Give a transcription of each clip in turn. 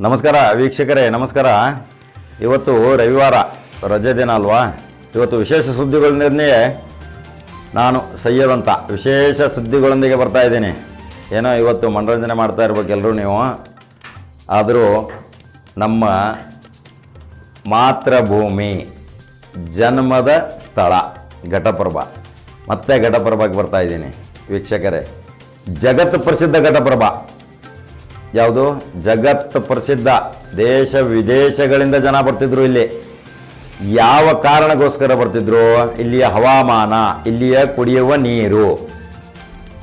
ನಮಸ್ಕಾರ ವೀಕ್ಷಕರೇ, ನಮಸ್ಕಾರ. ಇವತ್ತು ರವಿವಾರ, ರಜೆ ದಿನ ಅಲ್ವಾ? ಇವತ್ತು ವಿಶೇಷ ಸುದ್ದಿಗಳೊಂದಿಗೆ ನಾನು ಸೈಯದ್ ವಿಶೇಷ ಸುದ್ದಿಗಳೊಂದಿಗೆ ಬರ್ತಾ ಇದ್ದೀನಿ. ಏನೋ ಇವತ್ತು ಮನರಂಜನೆ ಮಾಡ್ತಾ ಇರ್ಬೇಕು ಎಲ್ಲರೂ ನೀವು. ಆದರೂ ನಮ್ಮ ಮಾತೃಭೂಮಿ, ಜನ್ಮದ ಸ್ಥಳ, ಘಟಪ್ರಭಾ. ಮತ್ತೆ ಘಟಪ್ರಭಾಗೆ ಬರ್ತಾ ಇದ್ದೀನಿ. ವೀಕ್ಷಕರೇ ಜಗತ್ ಪ್ರಸಿದ್ಧ ಘಟಪ್ರಭಾ. ಯಾವುದು? ಜಗತ್ತು ಪ್ರಸಿದ್ಧ. ದೇಶ ವಿದೇಶಗಳಿಂದ ಜನ ಬರ್ತಿದ್ರು ಇಲ್ಲಿ. ಯಾವ ಕಾರಣಕ್ಕೋಸ್ಕರ ಬರ್ತಿದ್ರು? ಇಲ್ಲಿಯ ಹವಾಮಾನ, ಇಲ್ಲಿಯ ಕುಡಿಯುವ ನೀರು.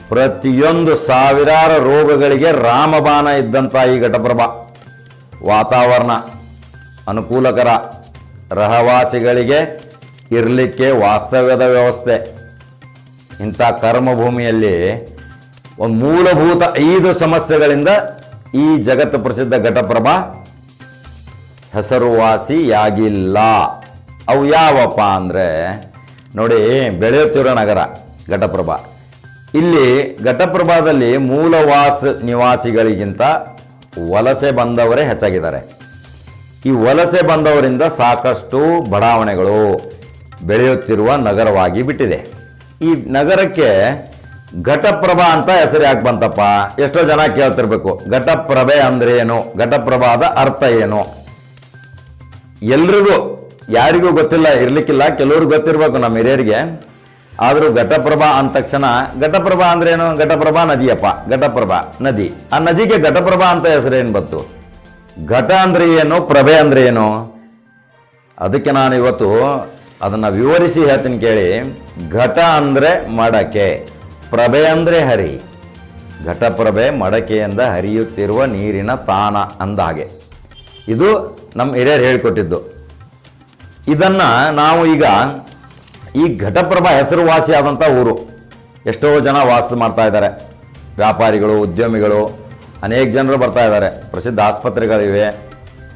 ಪ್ರತಿಯೊಂದು ಸಾವಿರಾರು ರೋಗಗಳಿಗೆ ರಾಮಬಾನ ಇದ್ದಂಥ ಈ ಘಟಪ್ರಭ. ವಾತಾವರಣ ಅನುಕೂಲಕರ. ರಹವಾಸಿಗಳಿಗೆ ಇರಲಿಕ್ಕೆ ವಾಸ್ತವ್ಯದ ವ್ಯವಸ್ಥೆ. ಇಂಥ ಕರ್ಮಭೂಮಿಯಲ್ಲಿ ಒಂದು ಮೂಲಭೂತ ಐದು ಸಮಸ್ಯೆಗಳಿಂದ ಈ ಜಗತ್ತು ಪ್ರಸಿದ್ಧ ಘಟಪ್ರಭ, ಹೆಸರುವಾಸಿಯಾಗಿಲ್ಲ. ಅವು ಯಾವಪ್ಪ ಅಂದರೆ, ನೋಡಿ, ಬೆಳೆಯುತ್ತಿರುವ ನಗರ ಘಟಪ್ರಭ. ಇಲ್ಲಿ ಘಟಪ್ರಭಾದಲ್ಲಿ ಮೂಲವಾಸ ನಿವಾಸಿಗಳಿಗಿಂತ ವಲಸೆ ಬಂದವರೇ ಹೆಚ್ಚಾಗಿದ್ದಾರೆ. ಈ ವಲಸೆ ಬಂದವರಿಂದ ಸಾಕಷ್ಟು ಬಡಾವಣೆಗಳು ಬೆಳೆಯುತ್ತಿರುವ ನಗರವಾಗಿ ಬಿಟ್ಟಿದೆ. ಈ ನಗರಕ್ಕೆ ಘಟಪ್ರಭಾ ಅಂತ ಹೆಸರು ಯಾಕೆ ಬಂತಪ್ಪ? ಎಷ್ಟೋ ಜನ ಕೇಳ್ತಿರ್ಬೇಕು. ಘಟಪ್ರಭೆ ಅಂದ್ರೆ ಏನು? ಘಟಪ್ರಭಾದ ಅರ್ಥ ಏನು? ಎಲ್ರಿಗೂ, ಯಾರಿಗೂ ಗೊತ್ತಿಲ್ಲ, ಇರ್ಲಿಕ್ಕಿಲ್ಲ ಕೆಲವ್ರಿಗೆ ಗೊತ್ತಿರ್ಬೇಕು ನಮ್ಮ ಹಿರಿಯರಿಗೆ. ಆದರೂ ಘಟಪ್ರಭಾ ಅಂದ ತಕ್ಷಣ, ಘಟಪ್ರಭಾ ಅಂದ್ರೆ ಏನು? ಘಟಪ್ರಭಾ ನದಿಯಪ್ಪ. ಘಟಪ್ರಭಾ, ನದಿ. ಆ ನದಿಗೆ ಘಟಪ್ರಭಾ ಅಂತ ಹೆಸರೇನು ಬಂತು? ಘಟ ಅಂದ್ರೆ ಏನು? ಪ್ರಭೆ ಅಂದ್ರೆ ಏನು? ಅದಕ್ಕೆ ನಾನು ಇವತ್ತು ಅದನ್ನು ವಿವರಿಸಿ ಹೇಳ್ತೀನಿ ಕೇಳಿ. ಘಟ ಅಂದರೆ ಮಡಕೆ. ಪ್ರಭೆ ಅಂದರೆ ಹರಿ. ಘಟಪ್ರಭೆ ಮಡಕೆಯಿಂದ ಹರಿಯುತ್ತಿರುವ ನೀರಿನ ತಾಣ ಅಂದ ಹಾಗೆ ಇದು ನಮ್ಮ ಹಿರಿಯರು ಹೇಳಿಕೊಟ್ಟಿದ್ದು. ಇದನ್ನು ನಾವು ಈಗ ಈ ಘಟಪ್ರಭಾ ಹೆಸರುವಾಸಿಯಾದಂಥ ಊರು. ಎಷ್ಟೋ ಜನ ವಾಸ ಮಾಡ್ತಾ ಇದ್ದಾರೆ. ವ್ಯಾಪಾರಿಗಳು, ಉದ್ಯಮಿಗಳು, ಅನೇಕ ಜನರು ಬರ್ತಾ ಇದ್ದಾರೆ. ಪ್ರಸಿದ್ಧ ಆಸ್ಪತ್ರೆಗಳಿವೆ.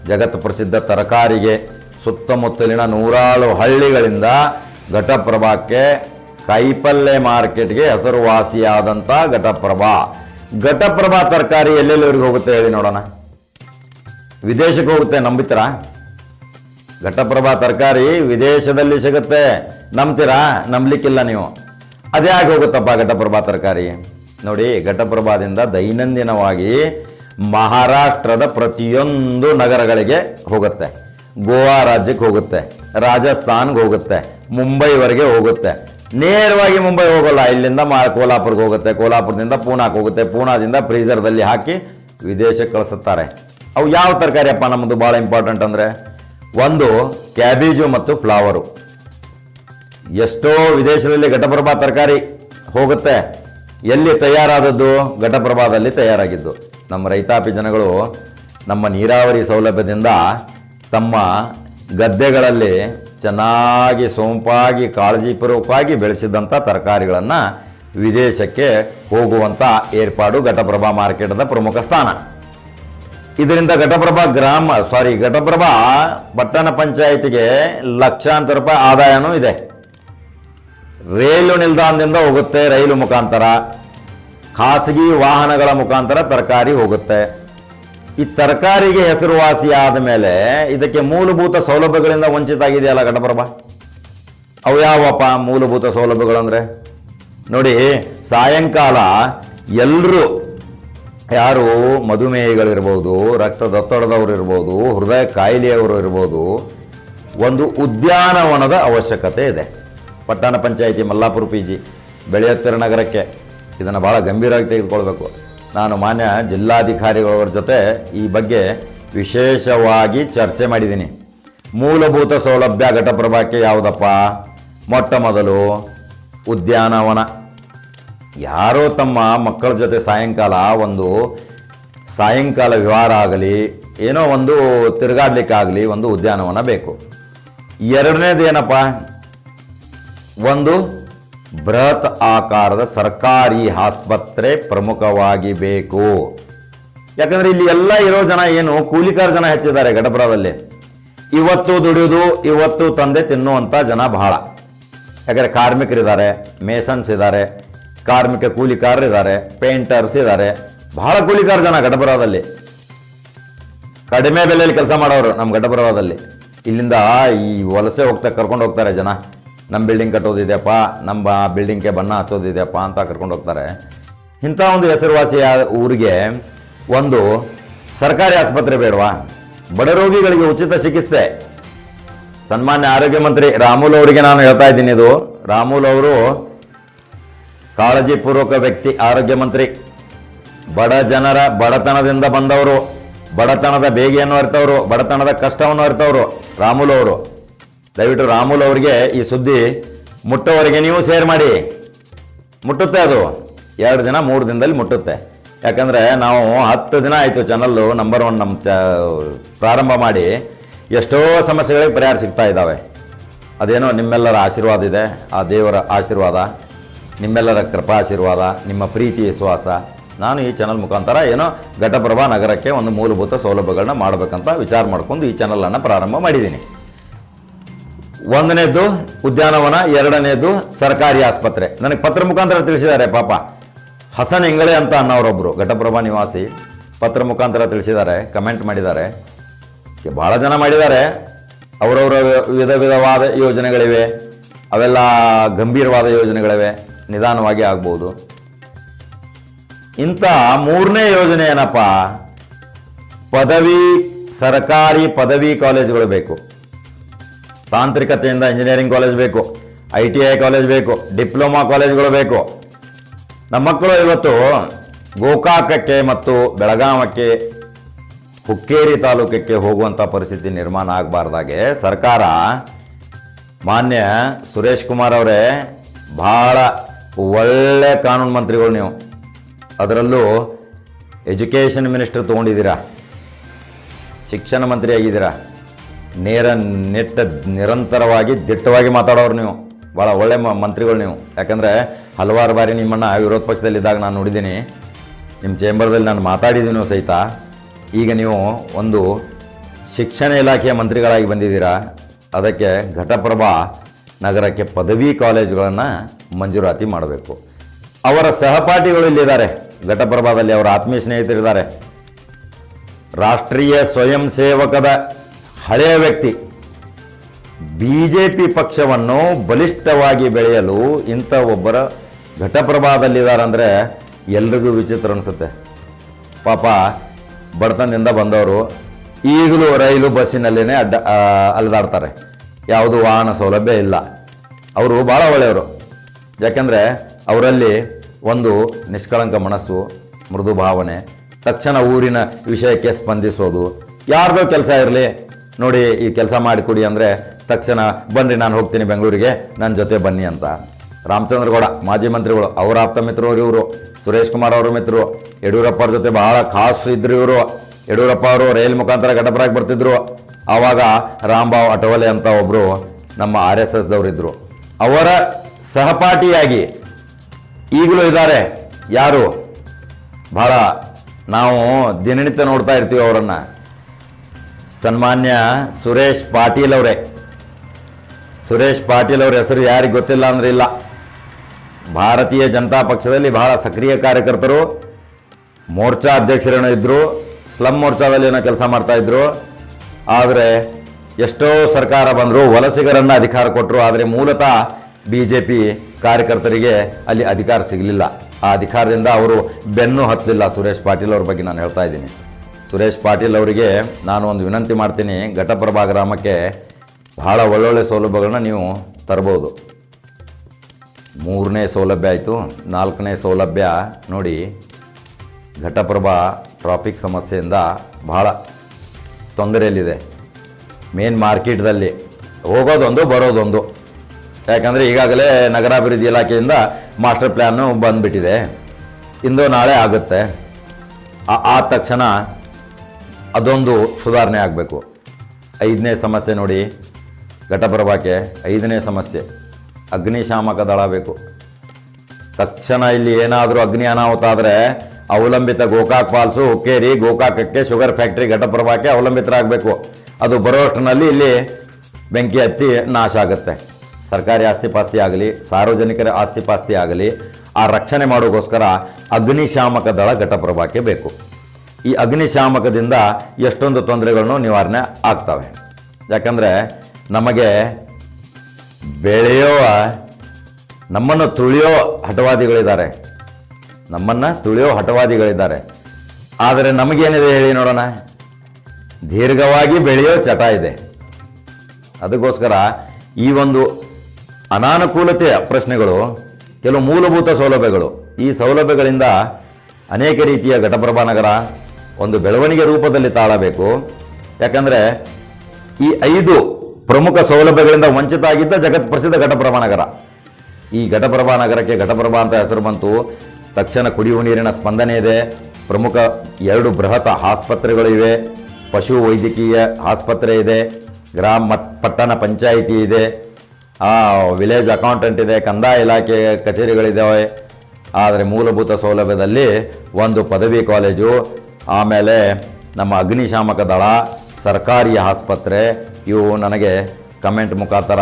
ಜಗತ್ತು ಪ್ರಸಿದ್ಧ ತರಕಾರಿಗೆ. ಸುತ್ತಮುತ್ತಲಿನ ನೂರಾರು ಹಳ್ಳಿಗಳಿಂದ ಘಟಪ್ರಭಾಕ್ಕೆ ಕೈಪಲ್ಯ ಮಾರ್ಕೆಟ್ಗೆ ಹೆಸರುವಾಸಿಯಾದಂಥ ಘಟಪ್ರಭಾ. ಘಟಪ್ರಭಾ ತರಕಾರಿ ಎಲ್ಲೆಲ್ಲಿವರೆಗೆ ಹೋಗುತ್ತೆ ಹೇಳಿ ನೋಡೋಣ. ವಿದೇಶಕ್ಕೆ ಹೋಗುತ್ತೆ ನಂಬಿತೀರಾ? ಘಟಪ್ರಭಾ ತರಕಾರಿ ವಿದೇಶದಲ್ಲಿ ಸಿಗುತ್ತೆ. ನಂಬ್ತೀರಾ? ನಂಬಲಿಕ್ಕಿಲ್ಲ ನೀವು. ಅದ್ಯಾಕೆ ಹೋಗುತ್ತಪ್ಪ ಘಟಪ್ರಭಾ ತರಕಾರಿ? ನೋಡಿ, ಘಟಪ್ರಭಾದಿಂದ ದೈನಂದಿನವಾಗಿ ಮಹಾರಾಷ್ಟ್ರದ ಪ್ರತಿಯೊಂದು ನಗರಗಳಿಗೆ ಹೋಗುತ್ತೆ. ಗೋವಾ ರಾಜ್ಯಕ್ಕೆ ಹೋಗುತ್ತೆ. ರಾಜಸ್ಥಾನ್ಗೆ ಹೋಗುತ್ತೆ. ಮುಂಬೈವರೆಗೆ ಹೋಗುತ್ತೆ. ನೇರವಾಗಿ ಮುಂಬೈ ಹೋಗೋಲ್ಲ. ಇಲ್ಲಿಂದ ಮಾ ಕೋಲಾಪುರಕ್ಕೆ ಹೋಗುತ್ತೆ. ಕೋಲಾಪುರದಿಂದ ಪೂನಾಕ್ಕೆ ಹೋಗುತ್ತೆ. ಪೂನಾದಿಂದ ಫ್ರೀಸರ್ದಲ್ಲಿ ಹಾಕಿ ವಿದೇಶಕ್ಕೆ ಕಳಿಸುತ್ತಾರೆ. ಅವು ಯಾವ ತರಕಾರಿಯಪ್ಪ ನಮ್ಮದು ಭಾಳ ಇಂಪಾರ್ಟೆಂಟ್ ಅಂದರೆ? ಒಂದು ಕ್ಯಾಬೇಜು ಮತ್ತು ಫ್ಲವರು. ಎಷ್ಟೋ ವಿದೇಶದಲ್ಲಿ ಘಟಪ್ರಭಾ ತರಕಾರಿ ಹೋಗುತ್ತೆ. ಎಲ್ಲಿ ತಯಾರಾದದ್ದು? ಘಟಪ್ರಭಾದಲ್ಲಿ ತಯಾರಾಗಿದ್ದು. ನಮ್ಮ ರೈತಾಪಿ ಜನಗಳು ನಮ್ಮ ನೀರಾವರಿ ಸೌಲಭ್ಯದಿಂದ ತಮ್ಮ ಗದ್ದೆಗಳಲ್ಲಿ ಚೆನ್ನಾಗಿ ಸೊಂಪಾಗಿ ಕಾಳಜಿಪೂರ್ವಕವಾಗಿ ಬೆಳೆಸಿದಂಥ ತರಕಾರಿಗಳನ್ನು ವಿದೇಶಕ್ಕೆ ಹೋಗುವಂಥ ಏರ್ಪಾಡು ಘಟಪ್ರಭಾ ಮಾರ್ಕೆಟದ ಪ್ರಮುಖ ಸ್ಥಾನ. ಇದರಿಂದ ಘಟಪ್ರಭಾ ಗ್ರಾಮ ಸಾರಿ ಘಟಪ್ರಭಾ ಪಟ್ಟಣ ಪಂಚಾಯಿತಿಗೆ ಲಕ್ಷಾಂತರ ರೂಪಾಯಿ ಆದಾಯನೂ ಇದೆ. ರೈಲು ನಿಲ್ದಾಣದಿಂದ ಹೋಗುತ್ತೆ ರೈಲು ಮುಖಾಂತರ. ಖಾಸಗಿ ವಾಹನಗಳ ಮುಖಾಂತರ ತರಕಾರಿ ಹೋಗುತ್ತೆ. ಈ ತರಕಾರಿಗೆ ಹೆಸರುವಾಸಿಯಾದ ಮೇಲೆ ಇದಕ್ಕೆ ಮೂಲಭೂತ ಸೌಲಭ್ಯಗಳಿಂದ ವಂಚಿತ ಆಗಿದೆಯಲ್ಲ ಘಟಪ್ರಭಾ? ಅವು ಯಾವಪ್ಪ ಮೂಲಭೂತ ಸೌಲಭ್ಯಗಳು ಅಂದರೆ? ನೋಡಿ, ಸಾಯಂಕಾಲ ಎಲ್ಲರೂ ಯಾರು ಮಧುಮೇಹಿಗಳಿರ್ಬೋದು, ರಕ್ತದೊತ್ತಡದವರು ಇರ್ಬೋದು, ಹೃದಯ ಕಾಯಿಲೆಯವರು ಇರ್ಬೋದು, ಒಂದು ಉದ್ಯಾನವನದ ಅವಶ್ಯಕತೆ ಇದೆ. ಪಟ್ಟಣ ಪಂಚಾಯಿತಿ ಮಲ್ಲಾಪುರ ಪಿ ಜಿ ಬೆಳೆಯುತ್ತಿರ ನಗರಕ್ಕೆ ಇದನ್ನು ಭಾಳ ಗಂಭೀರವಾಗಿ ತೆಗೆದುಕೊಳ್ಬೇಕು. ನಾನು ಮಾನ್ಯ ಜಿಲ್ಲಾಧಿಕಾರಿಗಳವರ ಜೊತೆ ಈ ಬಗ್ಗೆ ವಿಶೇಷವಾಗಿ ಚರ್ಚೆ ಮಾಡಿದ್ದೀನಿ. ಮೂಲಭೂತ ಸೌಲಭ್ಯ ಘಟಪ್ರಭಾಕ್ಕೆ ಯಾವುದಪ್ಪ? ಮೊಟ್ಟ ಮೊದಲು ಉದ್ಯಾನವನ. ಯಾರೋ ತಮ್ಮ ಮಕ್ಕಳ ಜೊತೆ ಸಾಯಂಕಾಲ ಒಂದು ಸಾಯಂಕಾಲ ವಿವಾರ ಆಗಲಿ, ಏನೋ ಒಂದು ತಿರುಗಾಡಲಿಕ್ಕಾಗಲಿ ಒಂದು ಉದ್ಯಾನವನ ಬೇಕು. ಎರಡನೇದೇನಪ್ಪ? ಒಂದು ಬೃಹತ್ ಆಕಾರದ ಸರ್ಕಾರಿ ಆಸ್ಪತ್ರೆ ಪ್ರಮುಖವಾಗಿ ಬೇಕು ಯಾಕಂದ್ರೆ ಇಲ್ಲಿ ಎಲ್ಲ ಇರೋ ಜನ ಏನು ಕೂಲಿಕಾರ ಜನ ಹೆಚ್ಚಿದ್ದಾರೆ ಗಡಬರದಲ್ಲಿ ಇವತ್ತು ದುಡಿಯೋದು ಇವತ್ತು ತಂದೆ ತಿನ್ನುವಂಥ ಜನ ಬಹಳ. ಯಾಕಂದರೆ ಕಾರ್ಮಿಕರಿದ್ದಾರೆ, ಮೇಸನ್ಸ್ ಇದ್ದಾರೆ, ಕಾರ್ಮಿಕ ಕೂಲಿಕಾರರಿದ್ದಾರೆ ಪೇಂಟರ್ಸ್ ಇದ್ದಾರೆ. ಬಹಳ ಕೂಲಿಕಾರ ಜನ ಗಡಬರದಲ್ಲಿ ಕಡಿಮೆ ಬೆಲೆಯಲ್ಲಿ ಕೆಲಸ ಮಾಡೋರು ನಮ್ಮ ಗಡಬರದಲ್ಲಿ ಇಲ್ಲಿಂದ ಈ ವಲಸೆ ಹೋಗ್ತಾ ಕರ್ಕೊಂಡು ಹೋಗ್ತಾರೆ ಜನ. ನಮ್ಮ ಬಿಲ್ಡಿಂಗ್ ಕಟ್ಟೋದಿದೆಯಪ್ಪ ನಮ್ಮ ಬಿಲ್ಡಿಂಗ್ಗೆ ಬಣ್ಣ ಹಚ್ಚೋದಿದೆಯಪ್ಪ ಅಂತ ಕರ್ಕೊಂಡು ಹೋಗ್ತಾರೆ. ಇಂಥ ಒಂದು ಹೆಸರುವಾಸಿಯ ಊರಿಗೆ ಒಂದು ಸರ್ಕಾರಿ ಆಸ್ಪತ್ರೆ ಬೇಡವಾ? ಬಡ ರೋಗಿಗಳಿಗೆ ಉಚಿತ ಚಿಕಿತ್ಸೆ. ಸನ್ಮಾನ್ಯ ಆರೋಗ್ಯ ಮಂತ್ರಿ ರಾಮುಲ್ ಅವರಿಗೆ ನಾನು ಹೇಳ್ತಾ ಇದ್ದೀನಿ ಇದು. ರಾಮುಲ್ ಅವರು ಕಾಳಜಿಪೂರ್ವಕ ವ್ಯಕ್ತಿ, ಆರೋಗ್ಯ ಮಂತ್ರಿ. ಬಡ ಜನರ ಬಡತನದಿಂದ ಬಂದವರು, ಬಡತನದ ಬೇಗೆಯನ್ನು ಅರಿತವರು, ಬಡತನದ ಕಷ್ಟವನ್ನು ಅರಿತವರು ರಾಮುಲ್ ಅವರು. ದಯವಿಟ್ಟು ರಾಮುಲ್ ಅವರಿಗೆ ಈ ಸುದ್ದಿ ಮುಟ್ಟೋವರೆಗೆ ನೀವು ಶೇರ್ ಮಾಡಿ. ಮುಟ್ಟುತ್ತೆ ಅದು. ಎರಡು ದಿನ, ಮೂರು ದಿನದಲ್ಲಿ ಮುಟ್ಟುತ್ತೆ. ಯಾಕಂದರೆ ನಾವು ಹತ್ತು ದಿನ ಆಯಿತು ಚಾನಲ್ಲು ನಂಬರ್ ಒನ್ ನಮ್ಮ ಪ್ರಾರಂಭ ಮಾಡಿ ಎಷ್ಟೋ ಸಮಸ್ಯೆಗಳಿಗೆ ಪರಿಹಾರ ಸಿಗ್ತಾ ಇದ್ದಾವೆ. ಅದೇನೋ ನಿಮ್ಮೆಲ್ಲರ ಆಶೀರ್ವಾದ ಇದೆ. ಆ ದೇವರ ಆಶೀರ್ವಾದ, ನಿಮ್ಮೆಲ್ಲರ ಕೃಪಾ ಆಶೀರ್ವಾದ, ನಿಮ್ಮ ಪ್ರೀತಿ ವಿಶ್ವಾಸ. ನಾನು ಈ ಚಾನಲ್ ಮುಖಾಂತರ ಏನೋ ಘಟಪ್ರಭಾ ನಗರಕ್ಕೆ ಒಂದು ಮೂಲಭೂತ ಸೌಲಭ್ಯಗಳನ್ನ ಮಾಡಬೇಕಂತ ವಿಚಾರ ಮಾಡ್ಕೊಂಡು ಈ ಚಾನಲನ್ನು ಪ್ರಾರಂಭ ಮಾಡಿದ್ದೀನಿ. ಒಂದನೇದು ಉದ್ಯಾನವನ, ಎರಡನೇದು ಸರ್ಕಾರಿ ಆಸ್ಪತ್ರೆ. ನನಗೆ ಪತ್ರ ಮುಖಾಂತರ ತಿಳಿಸಿದ್ದಾರೆ ಪಾಪ. ಹಸನ್ ಹೆಂಗಳೆ ಅಂತ ಅನ್ನೋರೊಬ್ಬರು ಘಟಪ್ರಭಾ ನಿವಾಸಿ ಪತ್ರ ಮುಖಾಂತರ ತಿಳಿಸಿದ್ದಾರೆ, ಕಮೆಂಟ್ ಮಾಡಿದ್ದಾರೆ. ಭಾಳ ಜನ ಮಾಡಿದ್ದಾರೆ. ಅವರವರ ವಿಧ ವಿಧವಾದ ಯೋಜನೆಗಳಿವೆ. ಅವೆಲ್ಲ ಗಂಭೀರವಾದ ಯೋಜನೆಗಳಿವೆ. ನಿಧಾನವಾಗಿ ಆಗ್ಬೋದು. ಇಂಥ ಮೂರನೇ ಯೋಜನೆ ಏನಪ್ಪ? ಪದವಿ, ಸರ್ಕಾರಿ ಪದವಿ ಕಾಲೇಜುಗಳು ಬೇಕು. ತಾಂತ್ರಿಕತೆಯಿಂದ ಇಂಜಿನಿಯರಿಂಗ್ ಕಾಲೇಜ್ ಬೇಕು ಐ ಟಿ ಐ ಕಾಲೇಜ್ ಬೇಕು ಡಿಪ್ಲೊಮಾ ಕಾಲೇಜ್ಗಳು ಬೇಕು. ನಮ್ಮ ಮಕ್ಕಳು ಇವತ್ತು ಗೋಕಾಕಕ್ಕೆ ಮತ್ತು ಬೆಳಗಾವಕ್ಕೆ, ಹುಕ್ಕೇರಿ ತಾಲೂಕಕ್ಕೆ ಹೋಗುವಂಥ ಪರಿಸ್ಥಿತಿ ನಿರ್ಮಾಣ ಆಗಬಾರ್ದಾಗೆ ಸರ್ಕಾರ ಮಾನ್ಯ ಸುರೇಶ್ ಕುಮಾರ್ ಅವರೇ ಭಾಳ ಒಳ್ಳೆ ಕಾನೂನು ಮಂತ್ರಿಗಳು ನೀವು. ಅದರಲ್ಲೂ ಎಜುಕೇಷನ್ ಮಿನಿಸ್ಟರ್ ತೊಗೊಂಡಿದ್ದೀರಾ, ಶಿಕ್ಷಣ ಮಂತ್ರಿ ಆಗಿದ್ದೀರಾ ನೇರ ನೆಟ್ಟ ನಿರಂತರವಾಗಿ ದಿಟ್ಟವಾಗಿ ಮಾತಾಡೋರು ನೀವು. ಭಾಳ ಒಳ್ಳೆ ಮಂತ್ರಿಗಳು ನೀವು. ಯಾಕಂದರೆ ಹಲವಾರು ಬಾರಿ ನಿಮ್ಮನ್ನು ವಿರೋಧ ಪಕ್ಷದಲ್ಲಿದ್ದಾಗ ನಾನು ನೋಡಿದ್ದೀನಿ. ನಿಮ್ಮ ಚೇಂಬರ್ದಲ್ಲಿ ನಾನು ಮಾತಾಡಿದ್ದೀನೋ ಸಹಿತ. ಈಗ ನೀವು ಒಂದು ಶಿಕ್ಷಣ ಇಲಾಖೆಯ ಮಂತ್ರಿಗಳಾಗಿ ಬಂದಿದ್ದೀರಾ. ಅದಕ್ಕೆ ಘಟಪ್ರಭಾ ನಗರಕ್ಕೆ ಪದವಿ ಕಾಲೇಜುಗಳನ್ನು ಮಂಜೂರಾತಿ ಮಾಡಬೇಕು. ಅವರ ಸಹಪಾಠಿಗಳು ಇಲ್ಲಿದ್ದಾರೆ. ಘಟಪ್ರಭಾದಲ್ಲಿ ಅವರ ಆತ್ಮೀಯ ಸ್ನೇಹಿತರಿದ್ದಾರೆ. ರಾಷ್ಟ್ರೀಯ ಸ್ವಯಂ ಸೇವಕದ ಹಳೆಯ ವ್ಯಕ್ತಿ. ಬಿ ಜೆ ಪಿ ಪಕ್ಷವನ್ನು ಬಲಿಷ್ಠವಾಗಿ ಬೆಳೆಯಲು ಇಂಥ ಒಬ್ಬರ ಘಟಪ್ರಭಾದಲ್ಲಿದ್ದಾರೆ ಅಂದರೆ ಎಲ್ರಿಗೂ ವಿಚಿತ್ರ ಅನಿಸುತ್ತೆ. ಪಾಪ ಬಡತನದಿಂದ ಬಂದವರು ಈಗಲೂ ರೈಲು ಬಸ್ಸಿನಲ್ಲೇ ಅಡ್ಡ ಅಲೆದಾಡ್ತಾರೆ. ಯಾವುದು ವಾಹನ ಸೌಲಭ್ಯ ಇಲ್ಲ. ಅವರು ಭಾಳ ಒಳ್ಳೆಯವರು. ಯಾಕೆಂದರೆ ಅವರಲ್ಲಿ ಒಂದು ನಿಷ್ಕಳಂಕ ಮನಸ್ಸು, ಮೃದು ಭಾವನೆ, ತಕ್ಷಣ ಊರಿನ ವಿಷಯಕ್ಕೆ ಸ್ಪಂದಿಸೋದು, ಯಾರ್ದೋ ಕೆಲಸ ಇರಲಿ ನೋಡಿ ಈ ಕೆಲಸ ಮಾಡಿಕೊಡಿ ಅಂದರೆ ತಕ್ಷಣ ಬನ್ನಿ ನಾನು ಹೋಗ್ತೀನಿ ಬೆಂಗಳೂರಿಗೆ ನನ್ನ ಜೊತೆ ಬನ್ನಿ ಅಂತ. ರಾಮಚಂದ್ರಗೌಡ ಮಾಜಿ ಮಂತ್ರಿಗಳು, ಅವರ ಆಪ್ತ ಮಿತ್ರರು ಇವರು, ಸುರೇಶ್ ಕುಮಾರ್ ಅವರ ಮಿತ್ರರು ಯಡಿಯೂರಪ್ಪ ಜೊತೆ ಬಹಳ ಖಾಸ್ ಇದ್ರು ಇವರು, ಯಡಿಯೂರಪ್ಪ ಅವರು ರೈಲ್ ಮುಖಾಂತರ ಗಡಪರಾಗಿ ಬರ್ತಿದ್ರು. ಆವಾಗ ರಾಮ್ಬಾವ್ ಅಟವಲೆ ಅಂತ ಒಬ್ಬರು ನಮ್ಮ ಆರ್ ಎಸ್ ಎಸ್ದವರಿದ್ದರು ಅವರ ಸಹಪಾಠಿಯಾಗಿ ಈಗಲೂ ಇದ್ದಾರೆ. ಯಾರು? ಬಹಳ ನಾವು ದಿನನಿತ್ಯ ನೋಡ್ತಾ ಇರ್ತೀವಿ ಅವರನ್ನು. ಸನ್ಮಾನ್ಯ ಸುರೇಶ್ ಪಾಟೀಲ್ ಅವರೇ. ಸುರೇಶ್ ಪಾಟೀಲ್ ಅವ್ರ ಹೆಸರು ಯಾರಿಗೆ ಗೊತ್ತಿಲ್ಲ ಅಂದ್ರೆ ಇಲ್ಲ. ಭಾರತೀಯ ಜನತಾ ಪಕ್ಷದಲ್ಲಿ ಬಹಳ ಸಕ್ರಿಯ ಕಾರ್ಯಕರ್ತರು. ಮೋರ್ಚಾ ಅಧ್ಯಕ್ಷರೇನೋ ಇದ್ದರು ಸ್ಲಮ್ ಮೋರ್ಚಾದಲ್ಲಿ ಏನೋ ಕೆಲಸ ಮಾಡ್ತಾ ಇದ್ರು. ಆದರೆ ಎಷ್ಟೋ ಸರ್ಕಾರ ಬಂದರು, ವಲಸಿಗರನ್ನು ಅಧಿಕಾರ ಕೊಟ್ಟರು ಆದರೆ ಮೂಲತಃ ಬಿ ಜೆ ಪಿ ಕಾರ್ಯಕರ್ತರಿಗೆ ಅಲ್ಲಿ ಅಧಿಕಾರ ಸಿಗಲಿಲ್ಲ. ಆ ಅಧಿಕಾರದಿಂದ ಅವರು ಬೆನ್ನು ಹತ್ತಲಿಲ್ಲ ಸುರೇಶ್ ಪಾಟೀಲ್ ಅವ್ರ ಬಗ್ಗೆ ನಾನು ಹೇಳ್ತಾ ಇದ್ದೀನಿ. ಸುರೇಶ್ ಪಾಟೀಲ್ ಅವರಿಗೆ ನಾನು ಒಂದು ವಿನಂತಿ ಮಾಡ್ತೀನಿ, ಘಟಪ್ರಭಾ ಗ್ರಾಮಕ್ಕೆ ಬಹಳ ಒಳ್ಳೊಳ್ಳೆ ಸೌಲಭ್ಯಗಳನ್ನ ನೀವು ತರ್ಬೋದು. ಮೂರನೇ ಸೌಲಭ್ಯ ಆಯಿತು, ನಾಲ್ಕನೇ ಸೌಲಭ್ಯ ನೋಡಿ, ಘಟಪ್ರಭಾ ಟ್ರಾಫಿಕ್ ಸಮಸ್ಯೆಯಿಂದ ಭಾಳ ತೊಂದರೆಯಲ್ಲಿದೆ. ಮೇನ್ ಮಾರ್ಕೆಟ್ದಲ್ಲಿ ಹೋಗೋದೊಂದು, ಬರೋದೊಂದು. ಯಾಕಂದರೆ ಈಗಾಗಲೇ ನಗರಾಭಿವೃದ್ಧಿ ಇಲಾಖೆಯಿಂದ ಮಾಸ್ಟರ್ ಪ್ಲ್ಯಾನು ಬಂದುಬಿಟ್ಟಿದೆ. ಇಂದು ನಾಳೆ ಆಗುತ್ತೆ. ಆದ ತಕ್ಷಣ ಅದೊಂದು ಸುಧಾರಣೆ ಆಗಬೇಕು. ಐದನೇ ಸಮಸ್ಯೆ ನೋಡಿ. ಘಟಪ್ರಭಾಕ್ಕೆ ಐದನೇ ಸಮಸ್ಯೆ. ಅಗ್ನಿಶಾಮಕ ದಳ ಬೇಕು. ತಕ್ಷಣ ಇಲ್ಲಿ ಏನಾದರೂ ಅಗ್ನಿ ಅನಾಹುತ ಆದರೆ ಅವಲಂಬಿತ ಗೋಕಾಕ್ ಫಾಲ್ಸು, ಹುಕ್ಕೇರಿ, ಗೋಕಾಕಕ್ಕೆ ಶುಗರ್ ಫ್ಯಾಕ್ಟ್ರಿ ಘಟಪ್ರಭಾಕ್ಕೆ ಅವಲಂಬಿತರಾಗಬೇಕು. ಅದು ಬರೋಷ್ಟರಲ್ಲಿ ಇಲ್ಲಿ ಬೆಂಕಿ ಹತ್ತಿ ನಾಶ ಆಗುತ್ತೆ. ಸರ್ಕಾರಿ ಆಸ್ತಿಪಾಸ್ತಿ ಆಗಲಿ, ಸಾರ್ವಜನಿಕರ ಆಸ್ತಿಪಾಸ್ತಿ ಆಗಲಿ, ಆ ರಕ್ಷಣೆ ಮಾಡೋಕ್ಕೋಸ್ಕರ ಅಗ್ನಿಶಾಮಕ ದಳ ಘಟಪ್ರಭಾಕ್ಕೆ ಬೇಕು. ಈ ಅಗ್ನಿಶಾಮಕದಿಂದ ಎಷ್ಟೊಂದು ತೊಂದರೆಗಳನ್ನು ನಿವಾರಣೆ ಆಗ್ತವೆ. ಯಾಕಂದರೆ ನಮಗೆ ಬೆಳೆಯೋ ನಮ್ಮನ್ನು ತುಳಿಯೋ ಹಠವಾದಿಗಳಿದ್ದಾರೆ. ನಮ್ಮನ್ನು ತುಳಿಯೋ ಹಠವಾದಿಗಳಿದ್ದಾರೆ. ಆದರೆ ನಮಗೇನಿದೆ ಹೇಳಿ ನೋಡೋಣ? ದೀರ್ಘವಾಗಿ ಬೆಳೆಯೋ ಚಟ ಇದೆ. ಅದಕ್ಕೋಸ್ಕರ ಈ ಒಂದು ಅನಾನುಕೂಲತೆಯ ಪ್ರಶ್ನೆಗಳು, ಕೆಲವು ಮೂಲಭೂತ ಸೌಲಭ್ಯಗಳು, ಈ ಸೌಲಭ್ಯಗಳಿಂದ ಅನೇಕ ರೀತಿಯ ಘಟಪ್ರಭಾ ಒಂದು ಬೆಳವಣಿಗೆ ರೂಪದಲ್ಲಿ ತಾಳಬೇಕು. ಯಾಕಂದರೆ ಈ ಐದು ಪ್ರಮುಖ ಸೌಲಭ್ಯಗಳಿಂದ ವಂಚಿತ ಆಗಿದ್ದ ಜಗತ್ ಪ್ರಸಿದ್ಧ ಘಟಪ್ರಭಾ ನಗರ ಈ ಘಟಪ್ರಭಾ ನಗರಕ್ಕೆ ಘಟಪ್ರಭಾ ಅಂತ ಹೆಸರು ಬಂತು. ತಕ್ಷಣ ಕುಡಿಯುವ ನೀರಿನ ಸ್ಪಂದನೆ ಇದೆ. ಪ್ರಮುಖ ಎರಡು ಬೃಹತ್ ಆಸ್ಪತ್ರೆಗಳು ಇವೆ. ಪಶು ವೈದ್ಯಕೀಯ ಆಸ್ಪತ್ರೆ ಇದೆ. ಗ್ರಾಮ ಪಟ್ಟಣ ಪಂಚಾಯಿತಿ ಇದೆ. ವಿಲೇಜ್ ಅಕೌಂಟೆಂಟ್ ಇದೆ. ಕಂದಾಯ ಇಲಾಖೆ ಕಚೇರಿಗಳಿದ್ದಾವೆ. ಆದರೆ ಮೂಲಭೂತ ಸೌಲಭ್ಯದಲ್ಲಿ ಒಂದು ಪದವಿ ಕಾಲೇಜು ಆಮೇಲೆ ನಮ್ಮ ಅಗ್ನಿಶಾಮಕ ದಳ, ಸರ್ಕಾರಿ ಆಸ್ಪತ್ರೆ, ಇವು ನನಗೆ ಕಮೆಂಟ್ ಮುಖಾಂತರ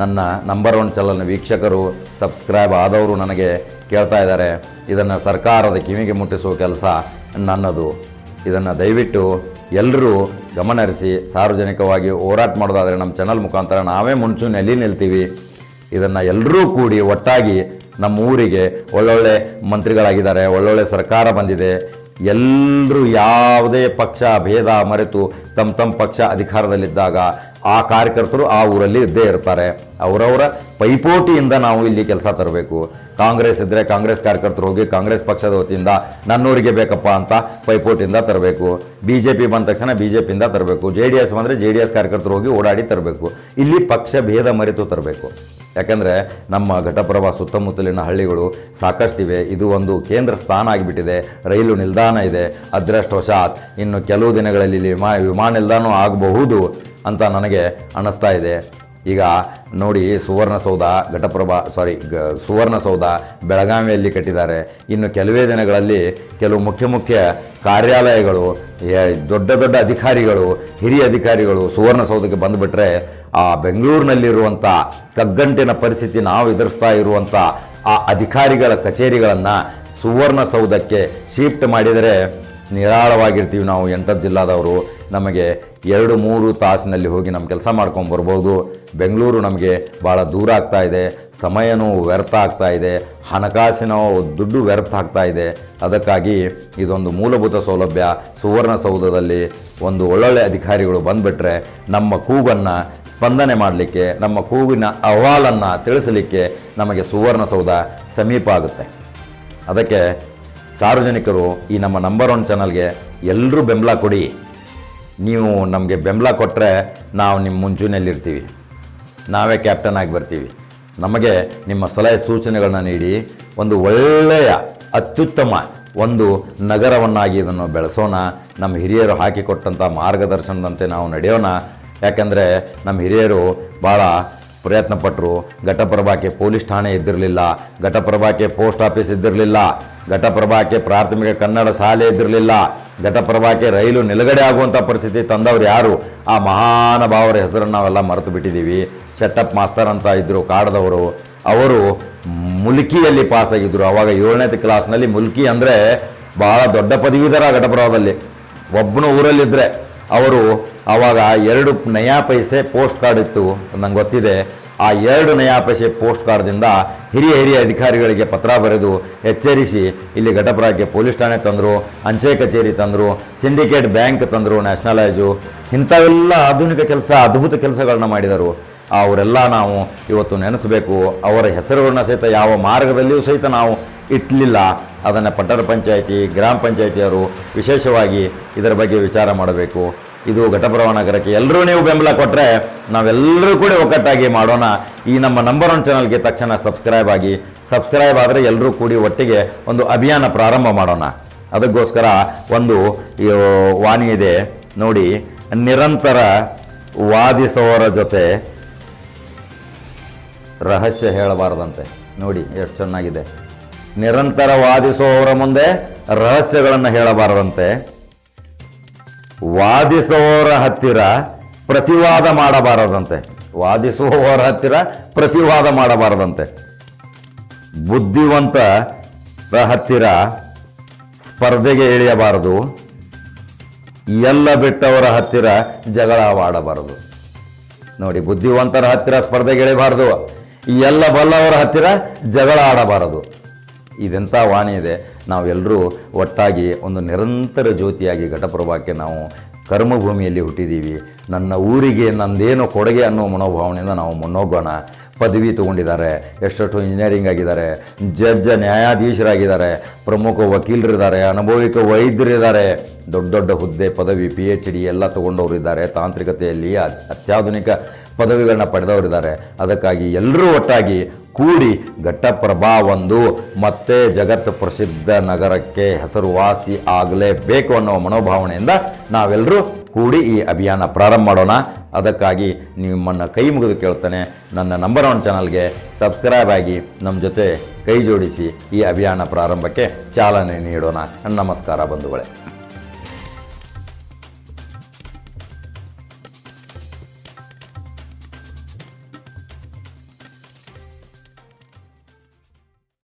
ನನ್ನ ನಂಬರ್ ಒನ್ ಚಲನ ವೀಕ್ಷಕರು ಸಬ್ಸ್ಕ್ರೈಬ್ ಆದವರು ನನಗೆ ಕೇಳ್ತಾ ಇದ್ದಾರೆ. ಇದನ್ನು ಸರ್ಕಾರದ ಕಿವಿಗೆ ಮುಟ್ಟಿಸುವ ಕೆಲಸ ನನ್ನದು. ಇದನ್ನು ದಯವಿಟ್ಟು ಎಲ್ಲರೂ ಗಮನಹರಿಸಿ, ಸಾರ್ವಜನಿಕವಾಗಿ ಹೋರಾಟ ಮಾಡೋದಾದರೆ ನಮ್ಮ ಚಾನಲ್ ಮುಖಾಂತರ ನಾವೇ ಮುಂಚೂಣಿಯಲ್ಲಿ ನಿಲ್ತೀವಿ. ಇದನ್ನು ಎಲ್ಲರೂ ಕೂಡಿ ಒಟ್ಟಾಗಿ ನಮ್ಮ ಊರಿಗೆ ಒಳ್ಳೊಳ್ಳೆ ಮಂತ್ರಿಗಳಾಗಿದ್ದಾರೆ, ಒಳ್ಳೊಳ್ಳೆ ಸರ್ಕಾರ ಬಂದಿದೆ. ಎಲ್ಲರೂ ಯಾವುದೇ ಪಕ್ಷ, ಭೇದ, ಮರೆತು ತಮ್ಮ ತಮ್ಮ ಪಕ್ಷ ಅಧಿಕಾರದಲ್ಲಿದ್ದಾಗ ಆ ಕಾರ್ಯಕರ್ತರು ಆ ಊರಲ್ಲಿ ಇದ್ದೇ ಇರ್ತಾರೆ. ಅವರವರ ಪೈಪೋಟಿಯಿಂದ ನಾವು ಇಲ್ಲಿ ಕೆಲಸ ತರಬೇಕು. ಕಾಂಗ್ರೆಸ್ ಇದ್ದರೆ ಕಾಂಗ್ರೆಸ್ ಕಾರ್ಯಕರ್ತರು ಹೋಗಿ ಕಾಂಗ್ರೆಸ್ ಪಕ್ಷದ ವತಿಯಿಂದ ನನ್ನೂರಿಗೆ ಬೇಕಪ್ಪ ಅಂತ ಪೈಪೋಟಿಯಿಂದ ತರಬೇಕು. ಬಿ ಜೆ ಪಿ ಬಂದ ತಕ್ಷಣ ಬಿ ಜೆ ಪಿಯಿಂದ ತರಬೇಕು. ಜೆ ಡಿ ಎಸ್ ಬಂದರೆ ಜೆ ಡಿ ಎಸ್ ಕಾರ್ಯಕರ್ತರು ಹೋಗಿ ಓಡಾಡಿ ತರಬೇಕು. ಇಲ್ಲಿ ಪಕ್ಷ, ಭೇದ, ಮರೆತು ತರಬೇಕು. ಯಾಕಂದರೆ ನಮ್ಮ ಘಟಪ್ರಭಾ ಸುತ್ತಮುತ್ತಲಿನ ಹಳ್ಳಿಗಳು ಸಾಕಷ್ಟಿವೆ. ಇದು ಒಂದು ಕೇಂದ್ರ ಸ್ಥಾನ ಆಗಿಬಿಟ್ಟಿದೆ. ರೈಲು ನಿಲ್ದಾಣ ಇದೆ. ಅದೃಷ್ಟವಶಾತ್ ಇನ್ನು ಕೆಲವು ದಿನಗಳಲ್ಲಿ ಇಲ್ಲಿ ವಿಮಾ ವಿಮಾನ ನಿಲ್ದಾಣ ಆಗಬಹುದು ಅಂತ ನನಗೆ ಅನ್ನಿಸ್ತಾ ಇದೆ. ಈಗ ನೋಡಿ ಸುವರ್ಣಸೌಧ ಘಟಪ್ರಭಾ ಸಾರಿ ಗ, ಸುವರ್ಣಸೌಧ ಬೆಳಗಾವಿಯಲ್ಲಿ ಕಟ್ಟಿದ್ದಾರೆ. ಇನ್ನು ಕೆಲವೇ ದಿನಗಳಲ್ಲಿ ಕೆಲವು ಮುಖ್ಯ ಮುಖ್ಯ ಕಾರ್ಯಾಲಯಗಳು ದೊಡ್ಡ ದೊಡ್ಡ ಅಧಿಕಾರಿಗಳು, ಹಿರಿಯ ಅಧಿಕಾರಿಗಳು ಸುವರ್ಣಸೌಧಕ್ಕೆ ಬಂದುಬಿಟ್ರೆ ಆ ಬೆಂಗಳೂರಿನಲ್ಲಿರುವಂಥ ಕಗ್ಗಂಟಿನ ಪರಿಸ್ಥಿತಿ ನಾವು ಎದುರಿಸ್ತಾ ಇರುವಂಥ ಆ ಅಧಿಕಾರಿಗಳ ಕಚೇರಿಗಳನ್ನು ಸುವರ್ಣಸೌಧಕ್ಕೆ ಶಿಫ್ಟ್ ಮಾಡಿದರೆ ನಿರಾಳವಾಗಿರ್ತೀವಿ ನಾವು ಎಂಟತ್ತು ಜಿಲ್ಲಾದವರು. ನಮಗೆ ಎರಡು ಮೂರು ತಾಸಿನಲ್ಲಿ ಹೋಗಿ ನಮ್ಮ ಕೆಲಸ ಮಾಡ್ಕೊಂಡು ಬರ್ಬೋದು. ಬೆಂಗಳೂರು ನಮಗೆ ಭಾಳ ದೂರ ಆಗ್ತಾ ಇದೆ. ಸಮಯನೂ ವ್ಯರ್ಥ ಆಗ್ತಾ ಇದೆ. ಹಣಕಾಸಿನ ದುಡ್ಡು ವ್ಯರ್ಥ ಆಗ್ತಾ ಇದೆ. ಅದಕ್ಕಾಗಿ ಇದೊಂದು ಮೂಲಭೂತ ಸೌಲಭ್ಯ ಸುವರ್ಣಸೌಧದಲ್ಲಿ ಒಂದು ಒಳ್ಳೊಳ್ಳೆ ಅಧಿಕಾರಿಗಳು ಬಂದುಬಿಟ್ರೆ ನಮ್ಮ ಕೂಗನ್ನು ಸ್ಪಂದನೆ ಮಾಡಲಿಕ್ಕೆ, ನಮ್ಮ ಕೂಗಿನ ಅಹವಾಲನ್ನು ತಿಳಿಸಲಿಕ್ಕೆ ನಮಗೆ ಸುವರ್ಣಸೌಧ ಸಮೀಪ ಆಗುತ್ತೆ. ಅದಕ್ಕೆ ಸಾರ್ವಜನಿಕರು ಈ ನಮ್ಮ ನಂಬರ್ ಒನ್ ಚಾನಲ್ಗೆ ಎಲ್ಲರೂ ಬೆಂಬಲ ಕೊಡಿ. ನೀವು ನಮಗೆ ಬೆಂಬಲ ಕೊಟ್ಟರೆ ನಾವು ನಿಮ್ಮ ಮುಂಚೂಣಿಯಲ್ಲಿರ್ತೀವಿ. ನಾವೇ ಕ್ಯಾಪ್ಟನ್ ಆಗಿ ಬರ್ತೀವಿ. ನಮಗೆ ನಿಮ್ಮ ಸಲಹೆ ಸೂಚನೆಗಳನ್ನ ನೀಡಿ, ಒಂದು ಒಳ್ಳೆಯ, ಅತ್ಯುತ್ತಮ ಒಂದು ನಗರವನ್ನಾಗಿ ಇದನ್ನು ಬೆಳೆಸೋಣ. ನಮ್ಮ ಹಿರಿಯರು ಹಾಕಿಕೊಟ್ಟಂಥ ಮಾರ್ಗದರ್ಶನದಂತೆ ನಾವು ನಡೆಯೋಣ. ಯಾಕಂದರೆ ನಮ್ಮ ಹಿರಿಯರು ಭಾಳ ಪ್ರಯತ್ನ ಪಟ್ಟರು ಘಟಪ್ರಭಾಕ್ಕೆ ಪೊಲೀಸ್ ಠಾಣೆ ಇದ್ದಿರಲಿಲ್ಲ ಘಟಪ್ರಭಾಕ್ಕೆ ಪೋಸ್ಟ್ ಆಫೀಸ್ ಇದ್ದಿರಲಿಲ್ಲ ಘಟಪ್ರಭಾಕ್ಕೆ ಪ್ರಾಥಮಿಕ ಕನ್ನಡ ಶಾಲೆ ಇದ್ದಿರಲಿಲ್ಲ ಘಟಪ್ರಭಾಕ್ಕೆ ರೈಲು ನಿಲುಗಡೆ ಆಗುವಂಥ ಪರಿಸ್ಥಿತಿ ತಂದವರು ಯಾರು? ಆ ಮಹಾನುಭಾವರ ಹೆಸರನ್ನು ನಾವೆಲ್ಲ ಮರೆತು ಬಿಟ್ಟಿದ್ದೀವಿ. ಶೆಟ್ಟಪ್ ಮಾಸ್ತರ್ ಅಂತ ಇದ್ದರು ಕಾಡದವರು. ಅವರು ಮುಲ್ಕಿಯಲ್ಲಿ ಪಾಸ್ ಆವಾಗ ಏಳನೇ ಕ್ಲಾಸ್ನಲ್ಲಿ ಮುಲ್ಕಿ ಅಂದರೆ ಭಾಳ ದೊಡ್ಡ ಪದವೀಧರ ಘಟಪ್ರಭಾದಲ್ಲಿ ಒಬ್ಬನು ಊರಲ್ಲಿದ್ದರೆ ಅವರು ಆವಾಗ ಎರಡು ನಯಾ ಪೈಸೆ ಪೋಸ್ಟ್ ಕಾರ್ಡ್ ಇತ್ತು ನಂಗೆ ಗೊತ್ತಿದೆ. ಆ ಎರಡು ನಯಾ ಪೈಸೆ ಪೋಸ್ಟ್ ಕಾರ್ಡ್ದಿಂದ ಹಿರಿಯ ಹಿರಿಯ ಅಧಿಕಾರಿಗಳಿಗೆ ಪತ್ರ ಬರೆದು ಎಚ್ಚರಿಸಿ ಇಲ್ಲಿ ಘಟಪ್ರಾಕ್ಕೆ ಪೊಲೀಸ್ ಠಾಣೆ ತಂದರು, ಅಂಚೆ ಕಚೇರಿ ತಂದರು, ಸಿಂಡಿಕೇಟ್ ಬ್ಯಾಂಕ್ ತಂದರು ನ್ಯಾಷನಲೈಜು ಇಂಥವೆಲ್ಲ ಆಧುನಿಕ ಕೆಲಸ, ಅದ್ಭುತ ಕೆಲಸಗಳನ್ನ ಮಾಡಿದರು. ಅವರೆಲ್ಲ ನಾವು ಇವತ್ತು ನೆನೆಸಬೇಕು. ಅವರ ಹೆಸರುಗಳನ್ನ ಸಹಿತ ಯಾವ ಮಾರ್ಗದಲ್ಲಿಯೂ ಸಹಿತ ನಾವು ಇಟ್ಟಲಿಲ್ಲ ಅದನ್ನು ಪಟ್ಟಣ ಪಂಚಾಯಿತಿ, ಗ್ರಾಮ ಪಂಚಾಯಿತಿಯವರು ವಿಶೇಷವಾಗಿ ಇದರ ಬಗ್ಗೆ ವಿಚಾರ ಮಾಡಬೇಕು. ಇದು ಘಟಪ್ರಭಾ ನಗರಕ್ಕೆ ಎಲ್ಲರೂ ನೀವು ಬೆಂಬಲ ಕೊಟ್ಟರೆ ನಾವೆಲ್ಲರೂ ಕೂಡ ಒಗ್ಗಟ್ಟಾಗಿ ಮಾಡೋಣ. ಈ ನಮ್ಮ ನಂಬರ್ ಒನ್ ಚಾನಲ್ಗೆ ತಕ್ಷಣ ಸಬ್ಸ್ಕ್ರೈಬ್ ಆಗಿ. ಸಬ್ಸ್ಕ್ರೈಬ್ ಆದರೆ ಎಲ್ಲರೂ ಕೂಡಿ ಒಟ್ಟಿಗೆ ಒಂದು ಅಭಿಯಾನ ಪ್ರಾರಂಭ ಮಾಡೋಣ. ಅದಕ್ಕೋಸ್ಕರ ಒಂದು ವಾಣಿ ಇದೆ. ನೋಡಿ, ನಿರಂತರ ವಾದಿಸುವವರ ಜೊತೆ ರಹಸ್ಯ ಹೇಳಬಾರದಂತೆ. ನೋಡಿ, ಎಷ್ಟು ಚೆನ್ನಾಗಿದೆ. ನಿರಂತರ ವಾದಿಸುವವರ ಮುಂದೆ ರಹಸ್ಯಗಳನ್ನು ಹೇಳಬಾರದಂತೆ. ವಾದಿಸುವವರ ಹತ್ತಿರ ಪ್ರತಿವಾದ ಮಾಡಬಾರದಂತೆ. ವಾದಿಸುವವರ ಹತ್ತಿರ ಪ್ರತಿವಾದ ಮಾಡಬಾರದಂತೆ. ಬುದ್ಧಿವಂತರ ಹತ್ತಿರ ಸ್ಪರ್ಧೆಗೆ ಇಳಿಯಬಾರದು. ಎಲ್ಲ ಬಿಟ್ಟವರ ಹತ್ತಿರ ಜಗಳವಾಡಬಾರದು ನೋಡಿ, ಬುದ್ಧಿವಂತರ ಹತ್ತಿರ ಸ್ಪರ್ಧೆಗೆ ಇಳಿಬಾರದು. ಎಲ್ಲ ಬಲ್ಲವರ ಹತ್ತಿರ ಜಗಳ ಆಡಬಾರದು. ಇದೆಂಥ ವಾಣಿ ಇದೆ? ನಾವೆಲ್ಲರೂ ಒಟ್ಟಾಗಿ ಒಂದು ನಿರಂತರ ಜ್ಯೋತಿಯಾಗಿ ಘಟಪ್ರಭಾಕ್ಕೆ ನಾವು ಕರ್ಮಭೂಮಿಯಲ್ಲಿ ಹುಟ್ಟಿದ್ದೀವಿ ನನ್ನ ಊರಿಗೆ ನಂದೇನು ಕೊಡುಗೆ ಅನ್ನೋ ಮನೋಭಾವನೆಯಿಂದ ನಾವು ಮುನ್ನೋಗೋಣ. ಪದವಿ ತೊಗೊಂಡಿದ್ದಾರೆ, ಎಷ್ಟೆಷ್ಟು ಇಂಜಿನಿಯರಿಂಗ್ ಆಗಿದ್ದಾರೆ, ಜಡ್ಜ, ನ್ಯಾಯಾಧೀಶರಾಗಿದ್ದಾರೆ, ಪ್ರಮುಖ ವಕೀಲರಿದ್ದಾರೆ, ಅನುಭವಿಕ ವೈದ್ಯರಿದ್ದಾರೆ. ದೊಡ್ಡ ದೊಡ್ಡ ಹುದ್ದೆ, ಪದವಿ ಪಿ ಎಚ್ ಡಿ ಎಲ್ಲ ತಗೊಂಡವರು ಇದ್ದಾರೆ. ತಾಂತ್ರಿಕತೆಯಲ್ಲಿ ಅತ್ಯಾಧುನಿಕ ಪದವಿಗಳನ್ನ ಪಡೆದವರಿದ್ದಾರೆ. ಅದಕ್ಕಾಗಿ ಎಲ್ಲರೂ ಒಟ್ಟಾಗಿ ಕೂಡಿ ಘಟ್ಟಪ್ರಭಾ ಒಂದು ಮತ್ತೆ ಜಗತ್ತು ಪ್ರಸಿದ್ಧ ನಗರಕ್ಕೆ ಹೆಸರುವಾಸಿ ಆಗಲೇಬೇಕು ಅನ್ನೋ ಮನೋಭಾವನೆಯಿಂದ ನಾವೆಲ್ಲರೂ ಕೂಡಿ ಈ ಅಭಿಯಾನ ಪ್ರಾರಂಭ ಮಾಡೋಣ. ಅದಕ್ಕಾಗಿ ನಿಮ್ಮನ್ನು ಕೈ ಮುಗಿದು ಕೇಳ್ತಾನೆ. ನನ್ನ ನಂಬರ್ ಒನ್ ಚಾನಲ್ಗೆ ಸಬ್ಸ್ಕ್ರೈಬ್ ಆಗಿ ನಮ್ಮ ಜೊತೆ ಕೈ ಜೋಡಿಸಿ ಈ ಅಭಿಯಾನ ಪ್ರಾರಂಭಕ್ಕೆ ಚಾಲನೆ ನೀಡೋಣ. ನಮಸ್ಕಾರ ಬಂಧುಗಳೇ.